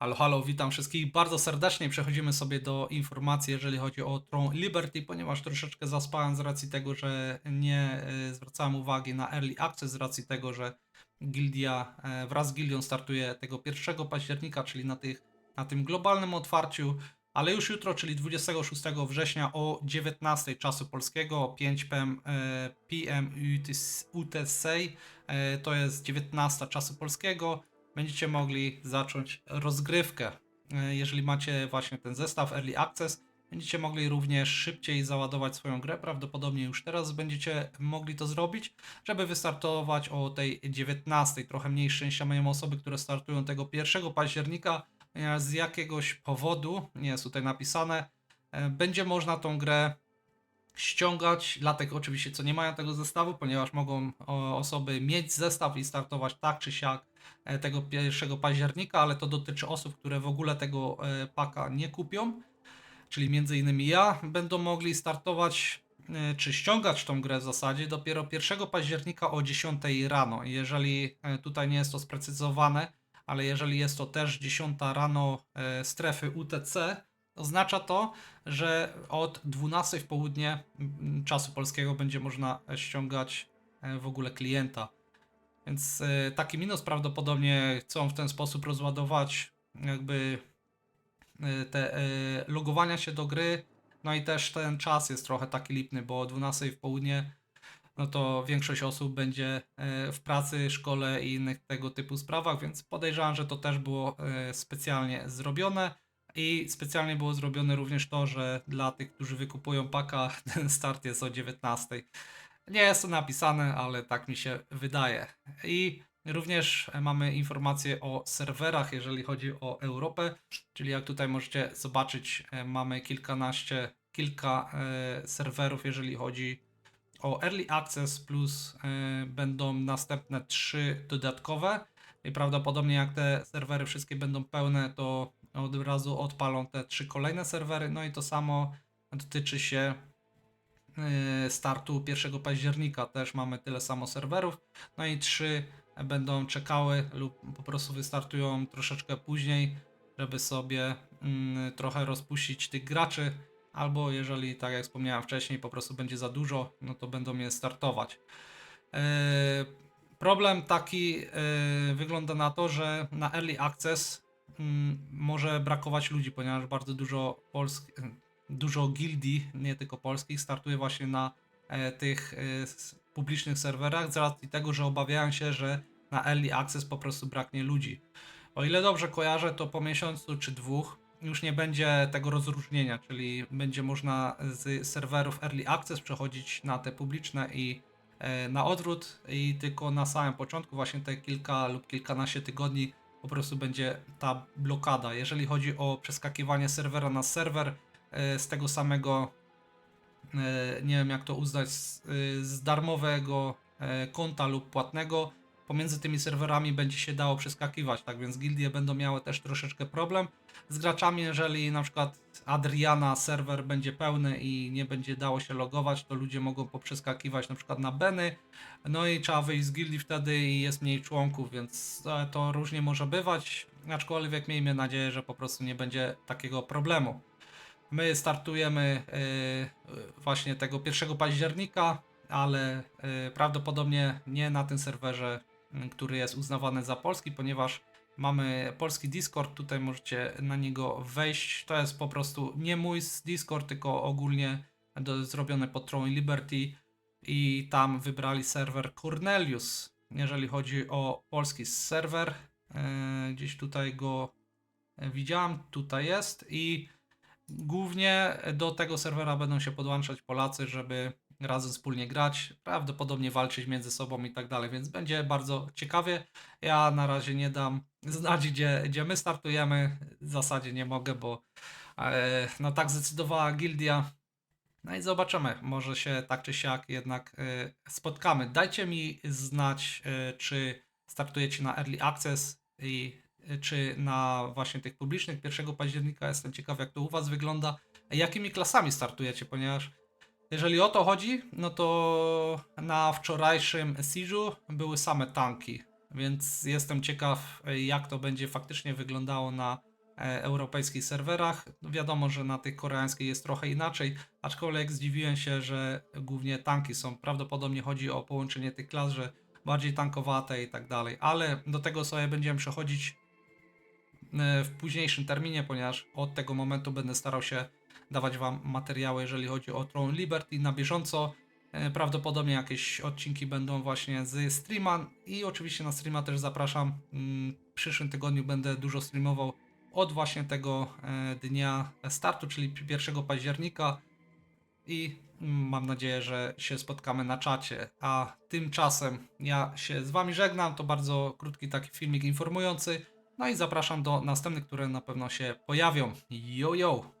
Halo, halo, witam wszystkich bardzo serdecznie. Przechodzimy sobie do informacji, jeżeli chodzi o Tron Liberty, ponieważ troszeczkę zaspałem z racji tego, że nie e, zwracałem uwagi na Early Access, z racji tego, że Gildia e, wraz z Gildią startuje tego 1 października, czyli na, tych, na tym globalnym otwarciu, ale już jutro, czyli 26 września o 19 czasu polskiego, o 5 PM, e, PM UTC, to jest 19 czasu polskiego, będziecie mogli zacząć rozgrywkę. E, Jeżeli macie właśnie ten zestaw Early Access, będziecie mogli również szybciej załadować swoją grę. Prawdopodobnie już teraz będziecie mogli to zrobić, żeby wystartować o tej 19. Trochę mniej szczęścia mają osoby, które startują tego 1 października. ponieważ Z jakiegoś powodu, nie jest tutaj napisane, e, będzie można tą grę ściągać dla tych oczywiście, co nie mają tego zestawu, ponieważ mogą o, osoby mieć zestaw i startować tak czy siak e, tego 1 października, ale to dotyczy osób, które w ogóle tego e, paka nie kupią, czyli między innymi ja, będą mogli startować e, czy ściągać tą grę w zasadzie dopiero 1 października o 10 rano. Jeżeli e, tutaj nie jest to sprecyzowane, ale jeżeli jest to też 10 rano e, strefy UTC, oznacza to, że od 12 w południe czasu polskiego będzie można ściągać e, w ogóle klienta. Więc e, taki minus prawdopodobnie chcą w ten sposób rozładować jakby e, te logowania się do gry. No i też ten czas jest trochę taki lipny, bo o 12 w południe no to większość osób będzie w pracy, szkole i innych tego typu sprawach, więc podejrzewam, że to też było specjalnie zrobione. I specjalnie było zrobione również to, że dla tych, którzy wykupują paka, ten start jest o 19. Nie jest to napisane, ale tak mi się wydaje. I również mamy informacje o serwerach, jeżeli chodzi o Europę, czyli jak tutaj możecie zobaczyć, e, mamy kilkanaście, kilka e, serwerów, jeżeli chodzi o Early Access, plus e, będą następne trzy dodatkowe. I prawdopodobnie jak te serwery wszystkie będą pełne, to od razu odpalą te trzy kolejne serwery. No i to samo dotyczy się e, startu 1 października. Też mamy tyle samo serwerów. No i trzy będą czekały lub po prostu wystartują troszeczkę później, żeby sobie mm, trochę rozpuścić tych graczy. Albo jeżeli, tak jak wspomniałem wcześniej, po prostu będzie za dużo, no to będą je startować. E, Problem taki e, wygląda na to, że na Early Access może brakować ludzi, ponieważ bardzo dużo polsk, dużo gildii, nie tylko polskich, startuje właśnie na e, tych e, publicznych serwerach z racji tego, że obawiają się, że na Early Access po prostu braknie ludzi. O ile dobrze kojarzę, to po miesiącu czy dwóch już nie będzie tego rozróżnienia, czyli będzie można z serwerów Early Access przechodzić na te publiczne i e, na odwrót i tylko na samym początku, właśnie te kilka lub kilkanaście tygodni po prostu będzie ta blokada. Jeżeli chodzi o przeskakiwanie serwera na serwer e, z tego samego, e, nie wiem jak to uznać, z, e, darmowego konta lub płatnego, pomiędzy tymi serwerami będzie się dało przeskakiwać, tak więc gildie będą miały też troszeczkę problem z graczami, jeżeli na przykład Adriana serwer będzie pełny i nie będzie dało się logować, to ludzie mogą poprzeskakiwać na przykład na Beny, no i trzeba wyjść z gildii wtedy i jest mniej członków, więc e, to różnie może bywać, aczkolwiek miejmy nadzieję, że po prostu nie będzie takiego problemu. My startujemy e, właśnie tego 1 października, ale e, prawdopodobnie nie na tym serwerze, który jest uznawany za polski, ponieważ mamy polski Discord, tutaj możecie na niego wejść. To jest po prostu nie mój Discord, tylko ogólnie do, zrobione pod Throne Liberty i tam wybrali serwer Cornelius. Jeżeli chodzi o polski serwer, e, gdzieś tutaj go widziałem, tutaj jest i głównie do tego serwera będą się podłączać Polacy, żeby razem wspólnie grać, prawdopodobnie walczyć między sobą i tak dalej, więc będzie bardzo ciekawie. Ja na razie nie dam znać, gdzie, gdzie my startujemy. W zasadzie nie mogę, bo e, no tak zdecydowała gildia. No i zobaczymy, może się tak czy siak jednak e, spotkamy. Dajcie mi znać, e, czy startujecie na Early Access i e, czy na właśnie tych publicznych 1 października. Jestem ciekaw, jak to u Was wygląda. Jakimi klasami startujecie, ponieważ jeżeli o to chodzi, no to na wczorajszym Siege'u były same tanki. więc jestem ciekaw, jak to będzie faktycznie wyglądało na e, europejskich serwerach. Wiadomo, że na tych koreańskich jest trochę inaczej, aczkolwiek zdziwiłem się, że głównie tanki są. Prawdopodobnie chodzi o połączenie tych klas, że bardziej tankowate i tak dalej, ale do tego sobie będziemy przechodzić w późniejszym terminie, ponieważ od tego momentu będę starał się dawać Wam materiały, jeżeli chodzi o Tron Liberty na bieżąco. E, Prawdopodobnie jakieś odcinki będą właśnie z streama i oczywiście na streama też zapraszam. Mm, W przyszłym tygodniu będę dużo streamował od właśnie tego e, dnia startu, czyli 1 października i mm, mam nadzieję, że się spotkamy na czacie. A tymczasem ja się z Wami żegnam. To bardzo krótki taki filmik informujący. No i zapraszam do następnych, które na pewno się pojawią. Yo, yo!